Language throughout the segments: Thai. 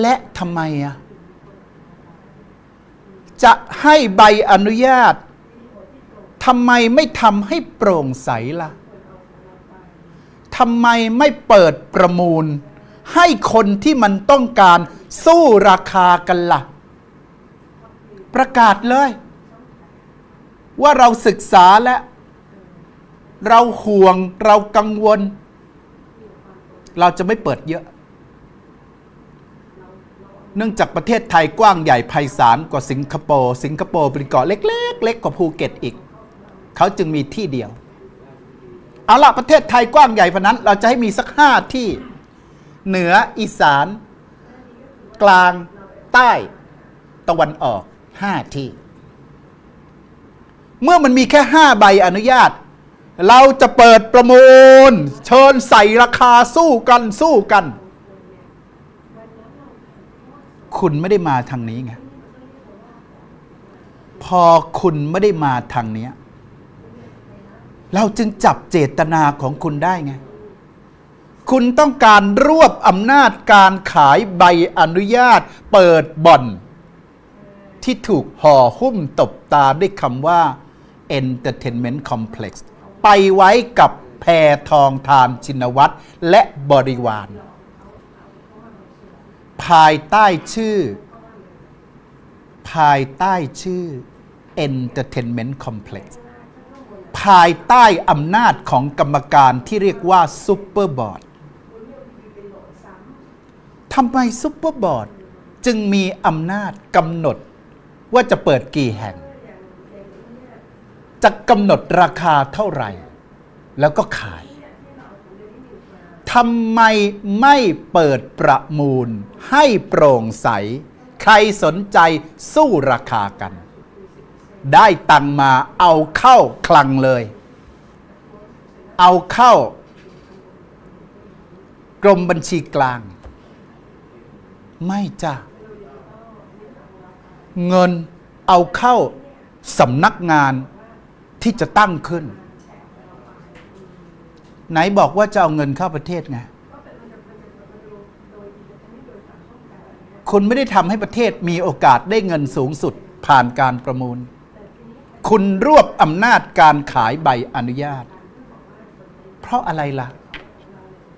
และทำไมอะจะให้ใบอนุญาตทำไมไม่ทำให้โปร่งใสล่ะทำไมไม่เปิดประมูล ให้คนที่มันต้องการสู้ราคากันล่ะ ประกาศเลย ว่าเราศึกษาและ เราห่วงเรากังวล เราจะไม่เปิดเยอะ เนื่องจากประเทศไทยกว้างใหญ่ไพศาลกว่าสิงคโปร์สิงคโปร์เป็นเกาะเล็กๆเล็กกว่าภูเก็ตอีก เขาจึงมีที่เดียวเอาละประเทศไทยกว้างใหญ่พนั้น เราจะให้มีสักห้าที่ เหนืออีสาน กลางใต้ตะวันออกห้าที่ เมื่อมันมีแค่ห้าใบอนุญาต เราจะเปิดประมูล เชิญใส่ราคาสู้กันสู้กัน คุณไม่ได้มาทางนี้ไง พอคุณไม่ได้มาทางเนี้ยเราจึงจับเจตนาของคุณได้ไง คุณต้องการรวบอำนาจการขายใบอนุญาตเปิดบ่อน ที่ถูกห่อหุ้มตบตาด้วยคำว่า Entertainment Complex ไปไว้กับแพทองทานชินวัตรและบริวาร ภายใต้ชื่อ ภายใต้ชื่อ Entertainment Complex ภายใต้อำนาจของกรรมการที่เรียกว่าซูเปอร์บอร์ดทำไมซูเปอร์บอร์ดจึงมีอำนาจกำหนดว่าจะเปิดกี่แห่ง จะกำหนดราคาเท่าไหร่ แล้วก็ขาย ทำไมไม่เปิดประมูล ให้โปร่งใส ใครสนใจสู้ราคากัน ได้ตังมาเอาเข้าคลังเลย เอาเข้า กรมบัญชีกลาง ไม่จ้ะ เงินเอาเข้าสำนักงานที่จะตั้งขึ้น ไหนบอกว่าจะเอาเงินเข้าประเทศไงคุณไม่ได้ทำให้ประเทศมีโอกาสได้เงินสูงสุดผ่านการประมูล คุณรวบอำนาจการขายใบอนุญาต เพราะอะไรล่ะ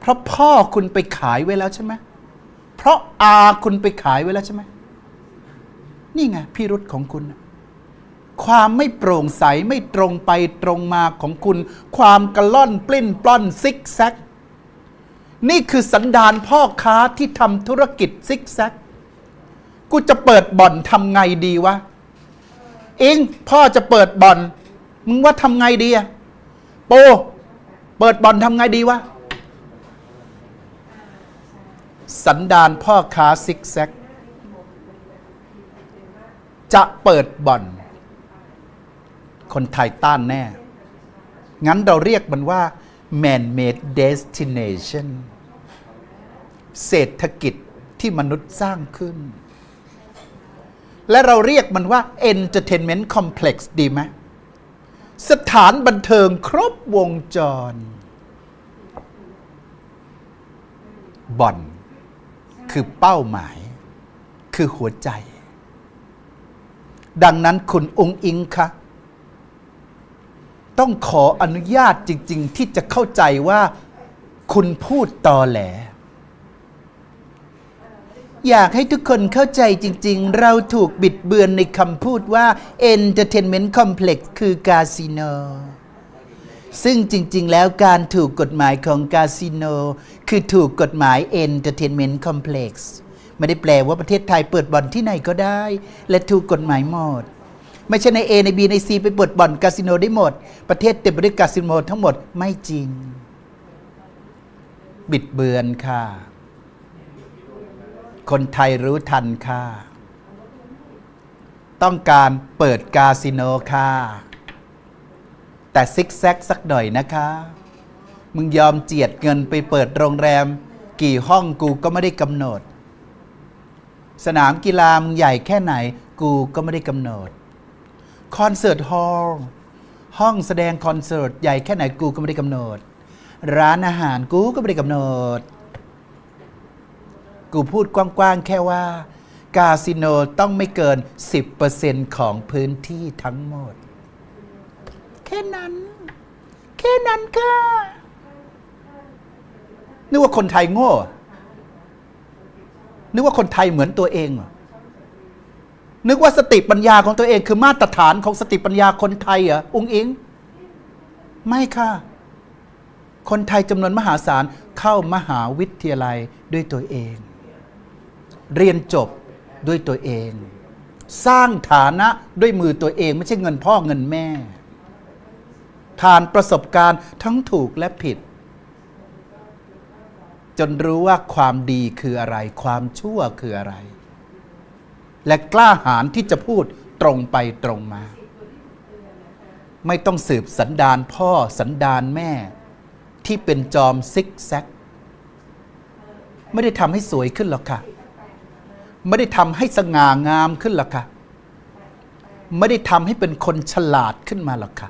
เพราะพ่อคุณไปขายไว้แล้วใช่ไหมเพราะอาคุณไปขายไว้แล้วใช่ไหมนี่ไงพิรุษของคุณนะ ความไม่โปร่งใสไม่ตรงไปตรงมาของคุณ ความกระล่อนปลิ้นปล้อนซิกแซก นี่คือสันดานพ่อค้าที่ทำธุรกิจซิกแซก กูจะเปิดบ่อนทำไงดีวะ เองพ่อจะเปิดบ่อน มึงว่าทำไงดีอะโป เปิดบ่อนทำไงดีวะ สันดานพ่อค้าซิกแซกจะเปิดบ่อน คนไทยต้านแน่ งั้นเราเรียกมันว่า man made destination เศรษฐกิจที่มนุษย์สร้างขึ้น และเราเรียกมันว่า entertainment complex ดีไหมสถานบันเทิงครบวงจร บ่อน คือเป้าหมาย คือหัวใจ ดังนั้นคุณองค์อิงคะ ต้องขออนุญาตจริง ๆ ที่จะเข้าใจว่าคุณพูดตอแหล อยากให้ทุกคนเข้าใจจริง ๆ เราถูกบิดเบือนในคำพูดว่า Entertainment Complex คือคาสิโนซึ่งจริง ๆ แล้วการถูกกฎหมายของคาสิโนคือถูกกฎหมาย Entertainment Complex ไม่ได้แปลว่าประเทศไทยเปิดบ่อนที่ไหนก็ได้ และถูกกฎหมายหมด ไม่ใช่ใน A ใน B ใน C ไปเปิดบ่อนคาสิโนได้หมด ประเทศเต็มไปด้วยคาสิโนทั้งหมดไม่จริง บิดเบือนค่ะ คนไทยรู้ทันค่ะ ต้องการเปิดคาสิโนค่ะ แต่ซิกแซกสักหน่อยนะคะ มึงยอมเจียดเงินไปเปิดโรงแรม กี่ห้องกูก็ไม่ได้กำหนดสนามกีฬามึงใหญ่แค่ไหนกูก็ไม่ได้กำหนด คอนเสิร์ตฮอลล์ห้องแสดงคอนเสิร์ตใหญ่แค่ไหนกูก็ไม่ได้กำหนด ร้านอาหารกูก็ไม่ได้กำหนด กูพูดกว้างๆ แค่ว่ากาสิโนต้องไม่เกิน 10%ของพื้นที่ทั้งหมด แค่นั้น แค่นั้นก็นึกว่าคนไทยโง่ นึกว่าคนไทยเหมือนตัวเองเหรอ นึกว่าสติปัญญาของตัวเองคือมาตรฐานของสติปัญญาคนไทยเหรอองค์อิง ไม่ค่ะ คนไทยจำนวนมหาศาลเข้ามหาวิทยาลัยด้วยตัวเอง เรียนจบด้วยตัวเอง สร้างฐานะด้วยมือตัวเอง ไม่ใช่เงินพ่อเงินแม่ ผ่านประสบการณ์ทั้งถูกและผิด จนรู้ว่าความดีคืออะไร ความชั่วคืออะไร และกล้าหาญที่จะพูดตรงไปตรงมา ไม่ต้องสืบสันดานพ่อสันดานแม่ ที่เป็นจอมซิกแซกไม่ได้ทำให้สวยขึ้นหรอกค่ะ ไม่ได้ทำให้สง่างามขึ้นหรอกค่ะ ไม่ได้ทำให้เป็นคนฉลาดขึ้นมาหรอกค่ะ